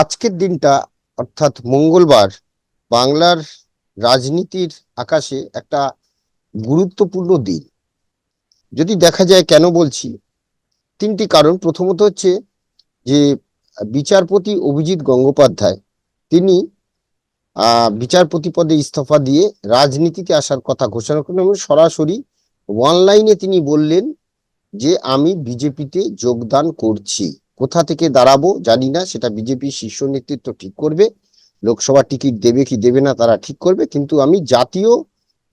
আজকের দিনটা, অর্থাৎ মঙ্গলবার, বাংলার রাজনীতির আকাশে একটা গুরুত্বপূর্ণ দিন। যদি দেখা যায় কেন বলছি, তিনটি কারণ। প্রথমত হচ্ছে যে, বিচারপতি অভিজিৎ গঙ্গোপাধ্যায়, তিনি বিচারপতি পদে ইস্তফা দিয়ে রাজনীতিতে আসার কথা ঘোষণা করেন এবং সরাসরি অনলাইনে তিনি বললেন যে, আমি বিজেপিতে যোগদান করছি। কোথা থেকে দাঁড়াবো জানি না, সেটা বিজেপি শীর্ষ নেতৃত্ব ঠিক করবে, লোকসভা টিকিট দেবে কি দেবে না তারা ঠিক করবে, কিন্তু আমি জাতীয়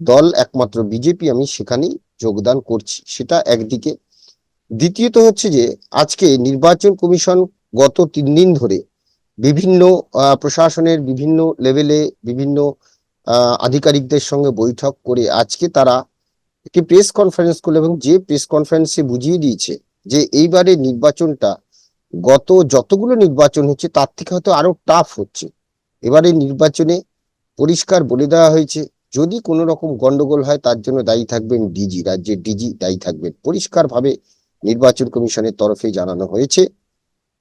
দল একমাত্র বিজেপি, আমি সেখানেই যোগদান করছি। সেটা একদিকে। দ্বিতীয়ত হচ্ছে যে, আজকে নির্বাচন কমিশন গত তিন দিন ধরে বিভিন্ন প্রশাসনের বিভিন্ন লেভেলে বিভিন্ন আধিকারিকদের সঙ্গে বৈঠক করে আজকে তারা একটি প্রেস কনফারেন্স করল এবং যে প্রেস কনফারেন্সে বুঝিয়ে দিয়েছে যে এইবারে নির্বাচনটা গত যতগুলো নির্বাচন হচ্ছে, তার থেকে হয়তো আরও টাফ হচ্ছে। এবারে নির্বাচনে পরিষ্কার বলে দেওয়া হয়েছে, যদি কোনো রকম গন্ডগোল হয়, তার জন্য দায়ী থাকবেন ডিজি, রাজ্যের ডিজি দায়ী থাকবেন। পরিষ্কারভাবে নির্বাচন কমিশনের তরফে জানানো হয়েছে।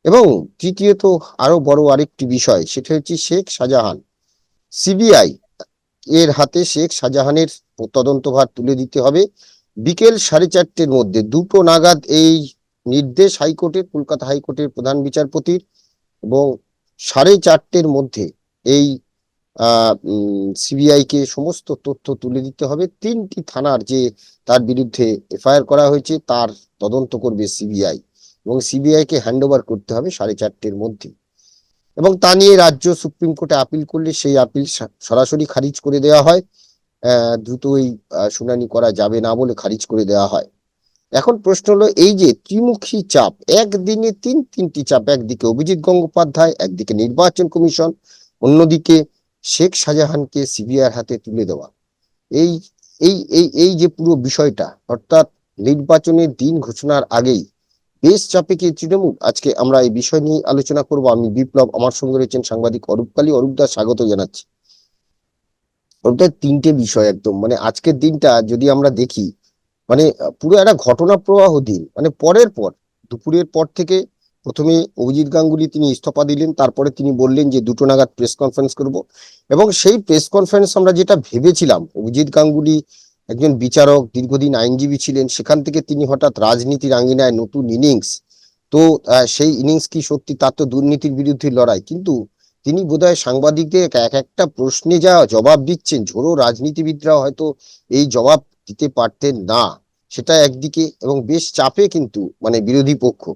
এবং তৃতীয়ত আরও বড় আরেকটি বিষয়, সেটা হচ্ছে শেখ শাহজাহান। সিবিআই এর হাতে শেখ শাহজাহানের তদন্তভার তুলে দিতে হবে। বিকেল সাড়ে চারটের মধ্যে দুটো নাগাদ এই নির্দেশ হাইকোর্টের কলকাতা হাইকোর্টের প্রধান বিচারপতির এবং সাড়ে চারটের মধ্যে এই সিবিআই কে সমস্ত তথ্য তুলে দিতে হবে। তিনটি থানার যে তার বিরুদ্ধে এফআইআর করা হয়েছে তার তদন্ত করবে সিবিআই এবং সিবিআই কে হ্যান্ড ওভার করতে হবে সাড়ে চারটের মধ্যে। এবং তা নিয়ে রাজ্য সুপ্রিম কোর্টে আপিল করলে সেই আপিল সরাসরি খারিজ করে দেওয়া হয়। আহ, দ্রুতই শুনানি করা যাবে না বলে খারিজ করে দেওয়া হয়। এখন প্রশ্ন হলো, এই যে ত্রিমুখী চাপ, একদিনে তিন, তিনটি চাপ, একদিকে অভিজিৎ গঙ্গোপাধ্যায়, একদিকে নির্বাচন কমিশন, অন্যদিকে শেখ শাহজাহানকে সিবিআইয়ের হাতে তুলে দেওয়া। এই এই এই এই যে পুরো বিষয়টা, অর্থাৎ নির্বাচনের দিন ঘোষণার আগেই বেশ চাপে কি তৃণমূল? আজকে আমরা এই বিষয় নিয়ে আলোচনা করব। আমি বিপ্লব, আমার সঙ্গে রয়েছেন সাংবাদিক অরূপ কালী। অরূপ দা, স্বাগত জানাচ্ছি। ওটা তিনটে বিষয় একদম। মানে আজকের দিনটা যদি আমরা দেখি মানে পুরো একটা ঘটনা প্রবাহ দিন। মানে পরের পর, দুপুরের পর থেকে প্রথমে অভিজিৎ গাঙ্গুলি তিনি ইস্তফা দিলেন, তারপরে তিনি বললেন যে দুটো নাগাদ প্রেস কনফারেন্স করব। এবং সেই প্রেস কনফারেন্স আমরা যেটা ভেবেছিলাম, অভিজিৎ গাঙ্গুলি একজন বিচারক, দীর্ঘদিন আইনজীবী ছিলেন, সেখান থেকে তিনি হঠাৎ রাজনীতির আঙ্গিনায় নতুন ইনিংস তো সেই ইনিংস কি সত্যি, তার তো দুর্নীতির বিরুদ্ধে লড়াই। কিন্তু তিনি বোধহয় সাংবাদিকদের এক একটা প্রশ্নে যা জবাব দিচ্ছেন, ঝোড়ো রাজনীতিবিদরা হয়তো এই জবাব দিতে পারতেন না। সেটা একদিকে এবং বেশ চাপে কিন্তু মানে বিরোধী পক্ষ।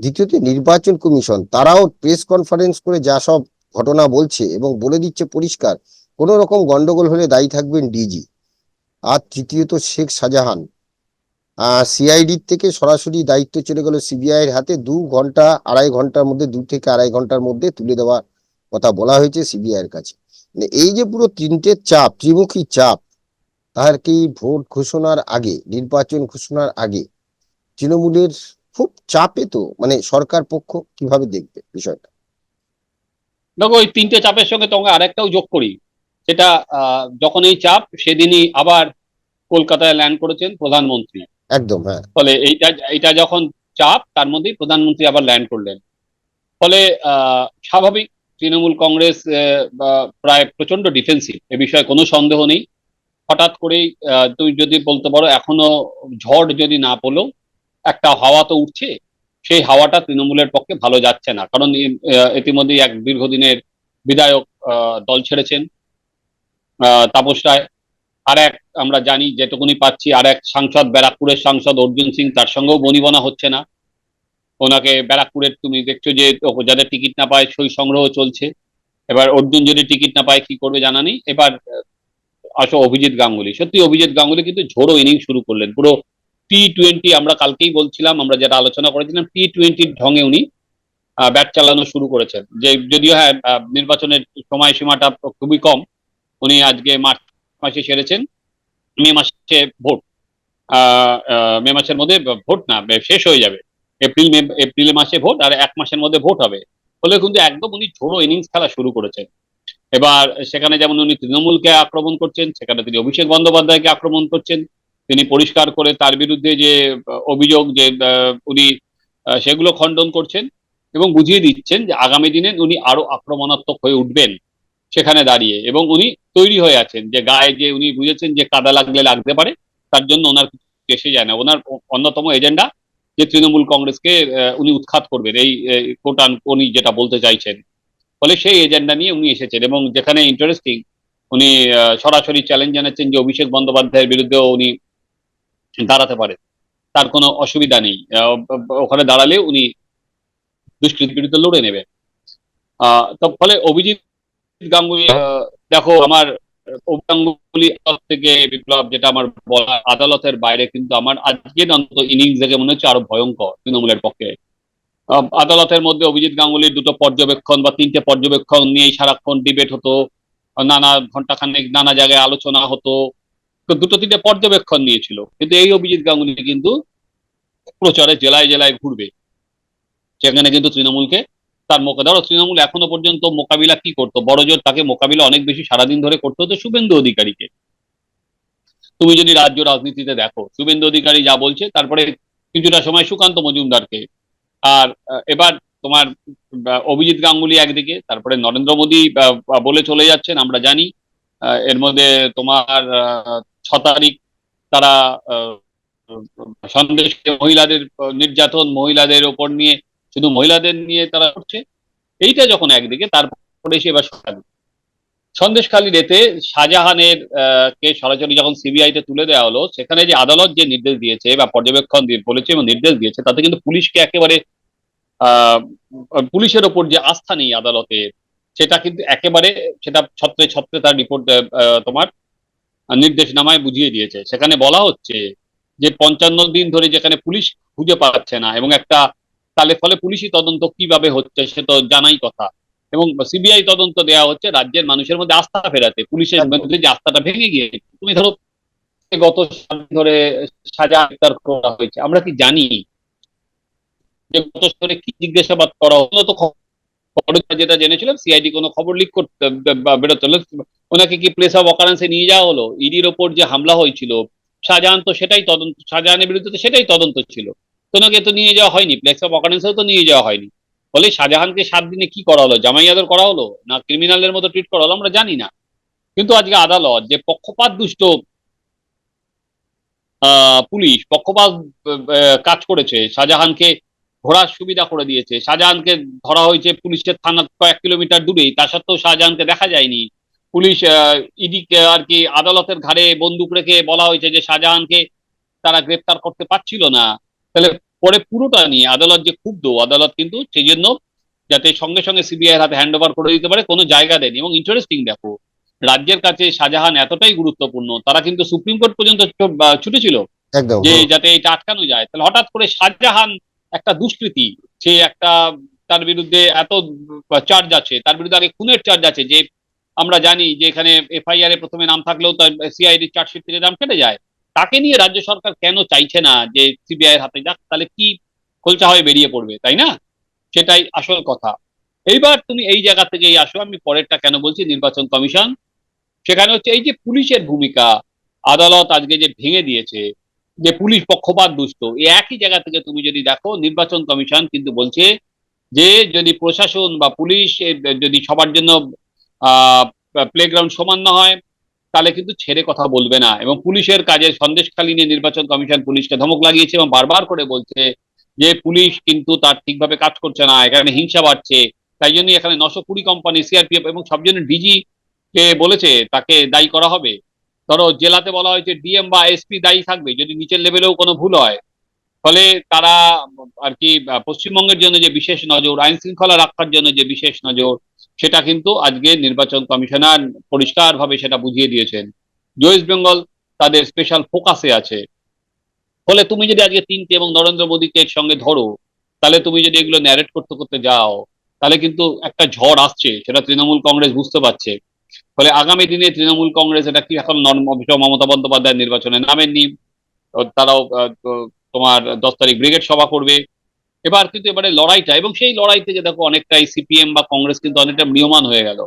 দ্বিতীয়ত নির্বাচন কমিশন, তারাও প্রেস কনফারেন্স করে যা সব ঘটনা বলছে এবং বলে দিচ্ছে পরিষ্কার, কোনো রকম গন্ডগোল হলে দায়ী থাকবেন ডিজি। আর তৃতীয়ত শেখ শাহজাহান। আহ সিআইডি থেকে সরাসরি দায়িত্ব চলে গেল সিবিআই এর হাতে। দু ঘণ্টা, আড়াই ঘণ্টার মধ্যে, দু থেকে আড়াই ঘণ্টার মধ্যে তুলে দেওয়ার কথা বলা হয়েছে সিবিআই এর কাছে। মানে এই যে পুরো তিনটে চাপ, ত্রিমুখী চাপ তার কি ভোট ঘোষণার আগে নির্বাচন ঘোষণার আগে তৃণমূলের খুব চাপে তো মানে সরকার পক্ষ কীভাবে দেখবে বিষয়টা? দেখো ওই তিনটে চাপের সঙ্গে তোমাকে আরেকটাও যোগ করি। সেটা যখন এই চাপ সেদিনই আবার কলকাতায় ল্যান্ড করেছেন প্রধানমন্ত্রী। একদম হ্যাঁ। ফলে এইটা এটা যখন চাপ তার মধ্যেই প্রধানমন্ত্রী আবার ল্যান্ড করলেন। ফলে আহ, স্বাভাবিক তৃণমূল কংগ্রেস প্রায় প্রচণ্ড ডিফেন্সিভ এ বিষয়ে কোনো সন্দেহ নেই। হঠাৎ করেই তুই যদি বলতে পারো এখনও ঝড় যদি না পড়ল একটা হাওয়া তো উঠছে সেই হাওয়াটা তৃণমূলের পক্ষে ভালো যাচ্ছে না। কারণ ই- আহ, ইতিমধ্যেই এক দীর্ঘদিনের বিধায়ক দল ছেড়েছেন তাপস রায়। আর এক আমরা জানি যেটুকুনি পাচ্ছি আর এক সাংসদ ব্যারাকপুরের সাংসদ অর্জুন সিং তার সঙ্গেও বনিবনা হচ্ছে না। ওনাকে ব্যারাকপুরের তুমি দেখছ যে যাদের টিকিট না পায় সই সংগ্রহ চলছে। এবার অর্জুন যদি টিকিট না পায় কি করবে জানা নেই। এবার আসো অভিজিৎ গাঙ্গুলি। সত্যি অভিজিৎ গাঙ্গুলি কিন্তু ঝোড়ো ইনিংস শুরু করলেন। পুরো টি টোয়েন্টি আমরা কালকেই বলছিলাম, আমরা যেটা আলোচনা করেছিলাম টি টোয়েন্টির ঢঙে উনি ব্যাট চালানো শুরু করেছেন। যে যদিও হ্যাঁ নির্বাচনের সময়সীমাটা খুবই কম, উনি আজকে মার্চ মাসে সেরেছেন। মে মাসে ভোট। মে মাসের মধ্যে ভোট না শেষ হয়ে যাবে। এপ্রিল, মে, এপ্রিল মাসে ভোট, আর এক মাসের মধ্যে ভোট হবে। ফলে কিন্তু একদম উনি ঝোড়ো ইনিংস খেলা শুরু করেছেন। এবার সেখানে যেমন উনি তৃণমূলকে আক্রমণ করছেন, সেখানে তিনি অভিষেক বন্দ্যোপাধ্যায়কে আক্রমণ করছেন, তিনি পরিষ্কার করে তার বিরুদ্ধে যে অভিযোগ যে উনি সেগুলো খণ্ডন করছেন এবং বুঝিয়ে দিচ্ছেন যে আগামী দিনে উনি আরও আক্রমণাত্মক হয়ে উঠবেন সেখানে দাঁড়িয়ে এবং উনি তৈরি হয়ে আছেন যে গায়ে যে উনি বুঝেছেন যে কাদা লাগলে লাগতে পারে, তার জন্য ওনার কিছু এসে যায় না। ওনার অন্যতম এজেন্ডা যে তৃণমূল কংগ্রেসকে উনি উৎখাত করবেন। এই কোটান উনি যেটা বলতে চাইছেন। ফলে সেই এজেন্ডা নিয়ে উনি এসেছেন এবং যেখানে ইন্টারেস্টিং উনি সরাসরি চ্যালেঞ্জ জানাচ্ছেন যে অভিষেক বন্দ্যোপাধ্যায়ের বিরুদ্ধেও উনি দাঁড়াতে পারেন। তার কোনো অসুবিধা নেই। ওখানে দাঁড়ালে উনি দুষ্কৃতির বিরুদ্ধে লড়ে নেবেন আহ, ফলে অভিজিৎ গাঙ্গুলি দেখো আমার গাঙ্গুলি থেকে বিপ্লব যেটা আমার বলা আদালতের বাইরে কিন্তু আমার আজকের অন্তত ইনিংস দেখে মনে হচ্ছে আরও ভয়ঙ্কর তৃণমূলের পক্ষে। আদালতের মধ্যে অভিজিৎ গাঙ্গুলির দুটো পর্যবেক্ষণ বা তিনটে পর্যবেক্ষণ নিয়েই সারাক্ষণ ডিবেট হতো, নানা ঘন্টাখানেক নানা জায়গায় আলোচনা হতো। দুটো তিনটে পর্যবেক্ষণ নিয়েছিল। কিন্তু এই অভিজিৎ গাঙ্গুলি কিন্তু প্রচারে জেলায় জেলায় ঘুরবে। সেখানে কিন্তু তৃণমূলকে তার মোকা ধরো তৃণমূল এখনও পর্যন্ত মোকাবিলা কি করতো? বড় জোর তাকে মোকাবিলা অনেক বেশি সারাদিন ধরে করতে হতো শুভেন্দু অধিকারীকে। তুমি যদি রাজ্য রাজনীতিতে দেখো, শুভেন্দু অধিকারী যা বলছে, তারপরে কিছুটা সময় সুকান্ত মজুমদারকে আর এবার তোমার অভিজিৎ গাঙ্গুলি একদিকে, তারপরে নরেন্দ্র মোদী বলে চলে যাচ্ছেন, আমরা জানি এর মধ্যে তোমার ছ তারিখ তারা সন্দেশ মহিলাদের নির্যাতন, মহিলাদের ওপর নিয়ে, শুধু মহিলাদের নিয়ে তারা করছে, এইটা যখন একদিকে, তারপরে এসে এবার সন্দেশখালী রেতে শাহজাহানের কে সরাসরি যখন সিবিআই তে তুলে দেওয়া হলো, সেখানে যে আদালত যে নির্দেশ দিয়েছে বা পর্যবেক্ষণ বলেছে এবং নির্দেশ দিয়েছে, তাতে কিন্তু পুলিশকে একেবারে পুলিশের ওপর যে আস্থা নেই আদালতে, সেটা কিন্তু একেবারে, সেটা ছত্রে ছত্রে তার রিপোর্ট তোমার নির্দেশনামায় বুঝিয়ে দিয়েছে। সেখানে বলা হচ্ছে যে পঞ্চান্ন দিন ধরে যেখানে পুলিশ খুঁজে পাচ্ছে না এবং একটা, তাহলে ফলে পুলিশি তদন্ত কীভাবে হচ্ছে, সে তো জানাই কথা। এবং সিবিআই তদন্ত দেওয়া হচ্ছে রাজ্যের মানুষের মধ্যে আস্থা ফেরাতে পুলিশের মধ্যে যে আস্থাটা ভেঙে গিয়েছে। তুমি ধরো গত ধরে সাজা গ্রেপ্তার করা হয়েছে। আমরা কি জানি যে গত স্তরে কি জিজ্ঞাসাবাদ করা হলো? তো যেটা জেনেছিলাম সিআইডি কোনো খবর লিক করতে বেরোতে হলো। ওনাকে কি প্লেস অফ অকারেন্সে নিয়ে যাওয়া হলো? ইডির ওপর যে হামলা হয়েছিল শাহজাহান তো সেটাই তদন্ত শাহজাহানের বিরুদ্ধে তো সেটাই তদন্ত ছিল। ওনাকে তো নিয়ে যাওয়া হয়নি প্লেস অফ অকারেন্সেও তো নিয়ে যাওয়া হয়নি। ফলে শাহজাহানকে সাত দিনে কি করা হলো জামাই আদর করা হলো না ক্রিমিনালের মতো ট্রিট করা হলো আমরা জানি না। কিন্তু আজকে আদালত যে পক্ষপাত দুষ্ট পুলিশ পক্ষপাত কাজ করেছে, শাহজাহানকে ঘোরার সুবিধা করে দিয়েছে। শাহজাহানকে ধরা হয়েছে পুলিশের থানা কয়েক কিলোমিটার দূরেই। তা সত্ত্বেও শাহজাহানকে দেখা যায়নি। পুলিশ ইডিকে আর কি আদালতের ঘাড়ে বন্দুক রেখে বলা হয়েছে যে শাহজাহানকে তারা গ্রেপ্তার করতে পারছিল না। তাহলে পরে পুরোটা নিয়ে আদালত যে ক্ষুব্ধ আদালত কিন্তু সেই জন্য যাতে সঙ্গে সঙ্গে সিবিআই হাতে হ্যান্ড ওভার করে দিতে পারে কোনো জায়গা দেয়নি। এবং ইন্টারেস্টিং দেখো রাজ্যের কাছে শাহজাহান এতটাই গুরুত্বপূর্ণ তারা কিন্তু সুপ্রিম কোর্ট পর্যন্ত ছুটেছিল যে যাতে এটা আটকানো যায়। তাহলে হঠাৎ করে শাহজাহান একটা দুষ্কৃতী সে একটা তার বিরুদ্ধে এত চার্জ আছে তার বিরুদ্ধে আগে খুনের চার্জ আছে যে আমরা জানি যে এখানে এফআইআর এ প্রথমে নাম থাকলেও তার সিআইডি চার্জশিট থেকে নাম কেটে যায়। তাকে নিয়ে রাজ্য সরকার কেন চাইছে না যে সিবিআই এর হাতে যাক? তাহলে কি খোলচা হয়ে বেরিয়ে পড়বে, তাই না? সেটাই আসল কথা। এইবার তুমি এই জায়গা থেকেই আসো, আমি পরেরটা কেন বলছি? নির্বাচন কমিশন। সেখানে হচ্ছে এই যে পুলিশের ভূমিকা, আদালত আজকে যে ভেঙে দিয়েছে, যে পুলিশ পক্ষপাত দুষ্ট এই একই জায়গা থেকে তুমি যদি দেখো, নির্বাচন কমিশন কিন্তু বলছে যে যদি প্রশাসন বা পুলিশ যদি সবার জন্য, আহ প্লেগ্রাউন্ড সমান না হয় তাহলে কিন্তু ছেড়ে কথা বলবে না। এবং পুলিশের কাজে সন্দেশখালী নিয়ে নির্বাচন কমিশন পুলিশকে ধমক লাগিয়েছে এবং বারবার করে বলছে যে পুলিশ কিন্তু তার ঠিকভাবে কাজ করছে না, এখানে হিংসা বাড়ছে। তাই জন্যই এখানে নশো কুড়ি কোম্পানি সিআরপিএফ এবং সব জন্য ডিজি কে বলেছে তাকে দায়ী করা হবে। ধরো জেলাতে বলা হয়েছে ডিএম বা এসপি দায়ী থাকবে, যদি নিচের লেভেলেও কোনো ভুল হয়। ফলে তারা আর কি পশ্চিমবঙ্গের জন্য যে বিশেষ নজর, আইন শৃঙ্খলা রক্ষার জন্য যে বিশেষ নজর, সেটা কিন্তু আজকে নির্বাচন কমিশনার পরিষ্কারভাবে সেটা বুঝিয়ে দিয়েছেন। ওয়েস্ট বেঙ্গল তাদের স্পেশাল ফোকাসে আছে। ফলে তুমি যদি আজকে তিনটে এবং নরেন্দ্র মোদীকে একসঙ্গে ধরো, তাহলে তুমি যদি এগুলো ন্যারেট করতে করতে যাও, তাহলে কিন্তু একটা ঝড় আসছে, সেটা তৃণমূল কংগ্রেস বুঝতে পারছে। ফলে আগামী দিনে তৃণমূল কংগ্রেস এটা কি এখন মমতা বন্দ্যোপাধ্যায় নির্বাচনে নামেননি তারাও তোমার দশ তারিখ ব্রিগেড সভা করবে। এবার কিন্তু এবারে লড়াইটা, এবং সেই লড়াই থেকে দেখো অনেকটাই সিপিএম বা কংগ্রেস কিন্তু অনেকটা ম্রিয়মান হয়ে গেল।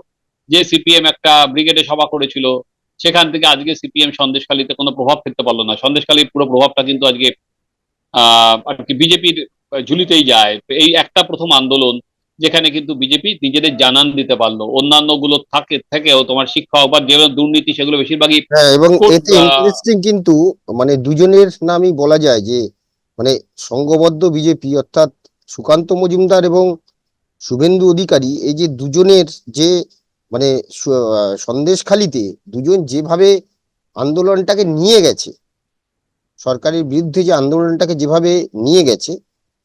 যে সিপিএম একটা ব্রিগেডে সভা করেছিল, সেখান থেকে আজকে সিপিএম সন্দেশখালীতে কোনো প্রভাব ফেলতে পারল না। সন্দেশখালীর পুরো প্রভাবটা কিন্তু আজকে, আহ, আর কি বিজেপির ঝুলিতেই যায়। এই একটা প্রথম আন্দোলন যেখানে কিন্তু বিজেপি নিজেদের জানান দিতে পারল। অন্যান্যগুলো থাকে থেকেও তোমার শিক্ষা বা যে দুর্নীতি সেগুলো বেশিরভাগই হ্যাঁ এবং এতে ইন্টারেস্টিং কিন্তু মানে দুজনের নামই বলা যায় যে মানে সংঘবদ্ধ বিজেপি অর্থাৎ সুকান্ত মজুমদার এবং শুভেন্দু অধিকারী এই যে দুজনের যে মানে সন্দেশখালিতে দুজন যেভাবে আন্দোলনটাকে নিয়ে গেছে সরকারের বিরুদ্ধে যে আন্দোলনটাকে যেভাবে নিয়ে গেছে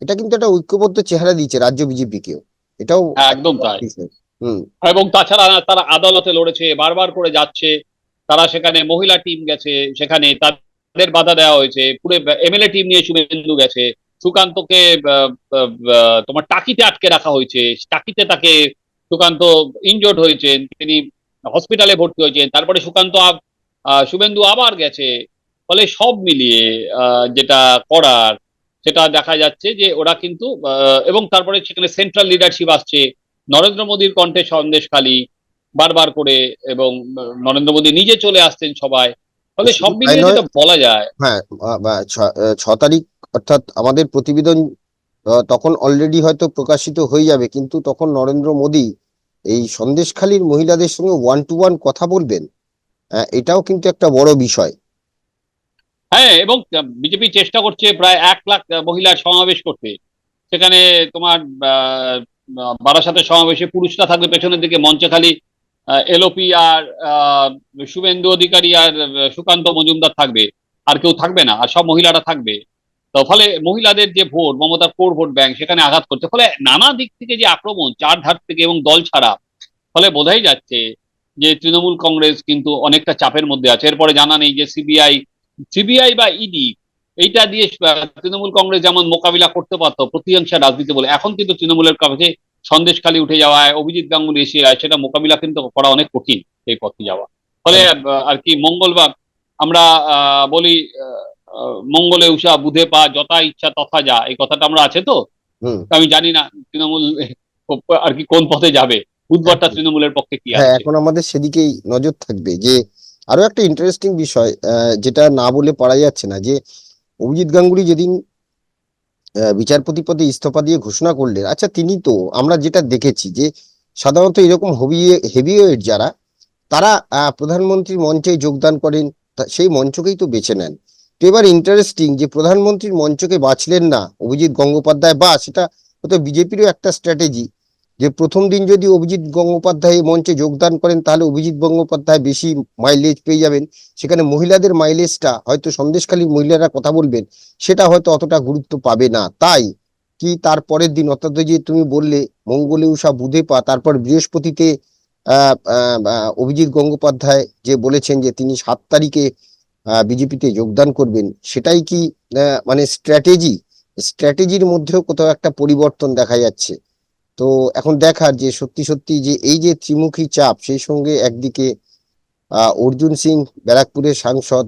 এটা কিন্তু একটা ঐক্যবদ্ধ চেহারা দিচ্ছে রাজ্য বিজেপিকেও। এটাও একদম তাই। হুম। এবং তাছাড়া তারা আদালতে লড়েছে বারবার করে যাচ্ছে। তারা সেখানে মহিলা টিম গেছে সেখানে তাদের বাধা দেওয়া হয়েছে। পুরো এমএলএ টিম নিয়ে শুভেন্দু গেছে। সুকান্তকে তোমার টাকিতে আটকে রাখা হয়েছে। টাকিতে তাকে সুকান্ত ইনজোর্ড হয়েছেন তিনি হসপিটালে ভর্তি হয়েছেন। তারপরে সুকান্ত শুভেন্দু আবার গেছে। ফলে সব মিলিয়ে আহ, যেটা করার সেটা দেখা যাচ্ছে যে ওরা কিন্তু এবং তারপরে সেখানে সেন্ট্রাল লিডারশিপ আসছে। নরেন্দ্র মোদীর কণ্ঠে সন্দেশখালী বারবার করে এবং নরেন্দ্র মোদী নিজে চলে আসতেন সবাই ফলে সব মিলিয়ে যেটা বলা যায় হ্যাঁ ছ- তারিখ অর্থাৎ আমাদের প্রতিবেদন তখন অলরেডি হয়তো প্রকাশিত হয়ে যাবে কিন্তু তখন নরেন্দ্র মোদী এই সন্দেশখালীর মহিলাদের সঙ্গে ওয়ান টু ওয়ান কথা বলবেন এটাও কিন্তু একটা বড় বিষয়। হ্যাঁ এবং বিজেপি চেষ্টা করছে প্রায় এক লাখ আহ, মহিলার সমাবেশ করতে। সেখানে তোমার বারাসাতের সমাবেশে পুরুষরা থাকবে পেছনের দিকে মঞ্চে খালি এলওপি আর শুভেন্দু অধিকারী আর সুকান্ত মজুমদার থাকবে। আর কেউ থাকবে না আর সব মহিলারা থাকবে। তো ফলে মহিলাদের যে ভোট মমতার কোর ভোট ব্যাংক সেখানে আঘাত করছে। ফলে নানা দিক থেকে যে আক্রমণ চার ধার থেকে এবং দল ছাড়া ফলে বোঝাই যাচ্ছে যে তৃণমূল কংগ্রেস কিন্তু অনেকটা চাপের মধ্যে আছে। এরপরে জানা নেই যে সিবিআই সিবিআই বা ইডি এইটা দিয়ে তৃণমূল কংগ্রেস যেমন মোকাবিলা করতে পারতো প্রতিহিংসা রাজনীতি বলে এখন কিন্তু তৃণমূলের কাছে সন্দেশখালি উঠে যাওয়ায় অভিজিৎ গাঙ্গুলি এসে যায় সেটা মোকাবিলা কিন্তু করা অনেক কঠিন এই পথে যাওয়া। ফলে আর কি মঙ্গলবার আমরা আহ, বলি মঙ্গলে উষা বুধে পা যথা ইচ্ছা তথা যা এই কথাটা আমরা আছে তো? আমি জানি না তৃণমূল আর কি কোন পথে যাবে বুধবারটা তৃণমূলের পক্ষে কি হ্যাঁ এখন আমাদের সেদিকেই নজর থাকবে যে আরও একটা ইন্টারেস্টিং বিষয় যেটা না বলে পারা যাচ্ছে না, যে অভিজিৎ গাঙ্গুলি যেদিন বিচারপতি পদে ইস্তফা দিয়ে ঘোষণা করলেন আচ্ছা তিনি তো, আমরা যেটা দেখেছি যে সাধারণত এরকম হেভি হেভিওয়েট যারা, তারা প্রধানমন্ত্রীর মঞ্চে যোগদান করেন সেই মঞ্চকেই তো বেছে নেন। তো এবার ইন্টারেস্টিং যে প্রধানমন্ত্রীর মঞ্চকে বাছলেন না অভিজিৎ গঙ্গোপাধ্যায়, বা সেটা হয়তো বিজেপিরও একটা স্ট্র্যাটেজি যে প্রথম দিন যদি অভিজিৎ গঙ্গোপাধ্যায় মঞ্চে যোগদান করেন, তাহলে অভিজিৎ গঙ্গোপাধ্যায় বেশি মাইলেজ পেয়ে যাবেন। সেখানে মহিলাদের মাইলেজটা হয়তো সন্দেশখালীর মহিলারা কথা বলবেন, সেটা হয়তো অতটা গুরুত্ব পাবে না। তাই কি তার পরের দিন, অর্থাৎ যে তুমি বললে মঙ্গলে উষা বুধে পা তারপর বৃহস্পতিতে অভিজিৎ গঙ্গোপাধ্যায় যে বলেছেন যে তিনি সাত তারিখে বিজেপিতে যোগদান করবেন, সেটাই কি মানে স্ট্র্যাটেজি স্ট্র্যাটেজির মধ্যেও কোথাও একটা পরিবর্তন দেখা যাচ্ছে। তো এখন দেখার যে সত্যি সত্যি যে এই যে ত্রিমুখী চাপ, সেই সঙ্গে একদিকে অর্জুন সিং, ব্যারাকপুরের সাংসদ,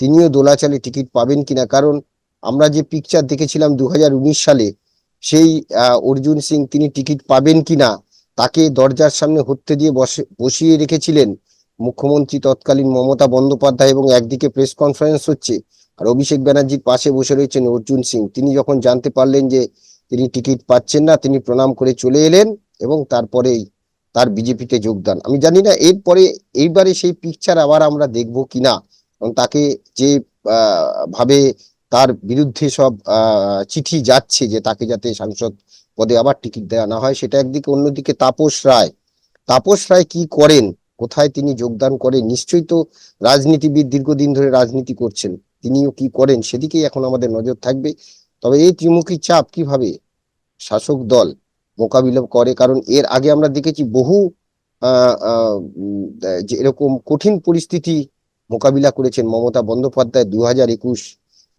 তিনিও দোলাচালে টিকিট পাবেন কিনা? কারণ আমরা যে পিকচার দেখেছিলাম দু হাজার উনিশ সালে, সেই অর্জুন সিং তিনি টিকিট পাবেন কিনা, তাকে দরজার সামনে হত্যে দিয়ে বসে, বসিয়ে রেখেছিলেন মুখ্যমন্ত্রী তৎকালীন মমতা বন্দ্যোপাধ্যায় এবং একদিকে প্রেস কনফারেন্স হচ্ছে। আর অভিষেক ব্যানার্জির পাশে বসে রয়েছেন অর্জুন সিং। তিনি যখন জানতে পারলেন যে তিনি টিকিট পাচ্ছেন না, তিনি প্রণাম করে চলে এলেন এবং তারপরেই তার বিজেপিতে যোগদান। আমি জানি না, এরপরে, এইবারে সেই পিকচার আবার আমরা দেখব কিনা তাকে যে ভাবে তার বিরুদ্ধে সব চিঠি যাচ্ছে যে তাকে যাতে সাংসদ পদে আবার টিকিট দেওয়া না হয়, সেটা একদিকে, অন্যদিকে তাপস রায়। তাপস রায় কি করেন? কোথায় তিনি যোগদান করেন? নিশ্চয়ই তো রাজনীতিবিদ দীর্ঘদিন ধরে রাজনীতি করছেন। তিনিও কি করেন? সেদিকেই এখন আমাদের নজর থাকবে। তবে এই ত্রিমুখী চাপ কীভাবে শাসক দল মোকাবিলা করে? কারণ এর আগে আমরা দেখেছি বহু যে এরকম কঠিন পরিস্থিতি মোকাবিলা করেছেন মমতা বন্দ্যোপাধ্যায় দু হাজার একুশ।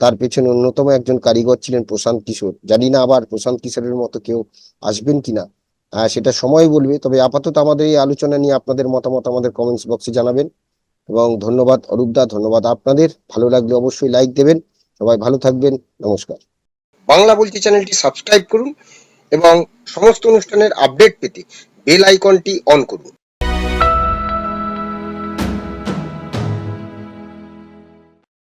তার পেছনে অন্যতম একজন কারিগর ছিলেন প্রশান্ত কিশোর। জানি না আবার প্রশান্ত কিশোরের মতো কেউ আসবেন কিনা। সেটা সময় বলবে। তবে আপাতত আমাদের এই আলোচনা নিয়ে আপনাদের মতামত আমাদের কমেন্টস বক্সে জানাবেন। এবং ধন্যবাদ অরূপদা, ধন্যবাদ আপনাদের। ভালো লাগলে অবশ্যই লাইক দেবেন। সবাই ভালো থাকবেন। নমস্কার। বাংলা বলছি চ্যানেলটি সাবস্ক্রাইব করুন এবং সমস্ত অনুষ্ঠানের আপডেট পেতে বেল আইকনটি অন করুন।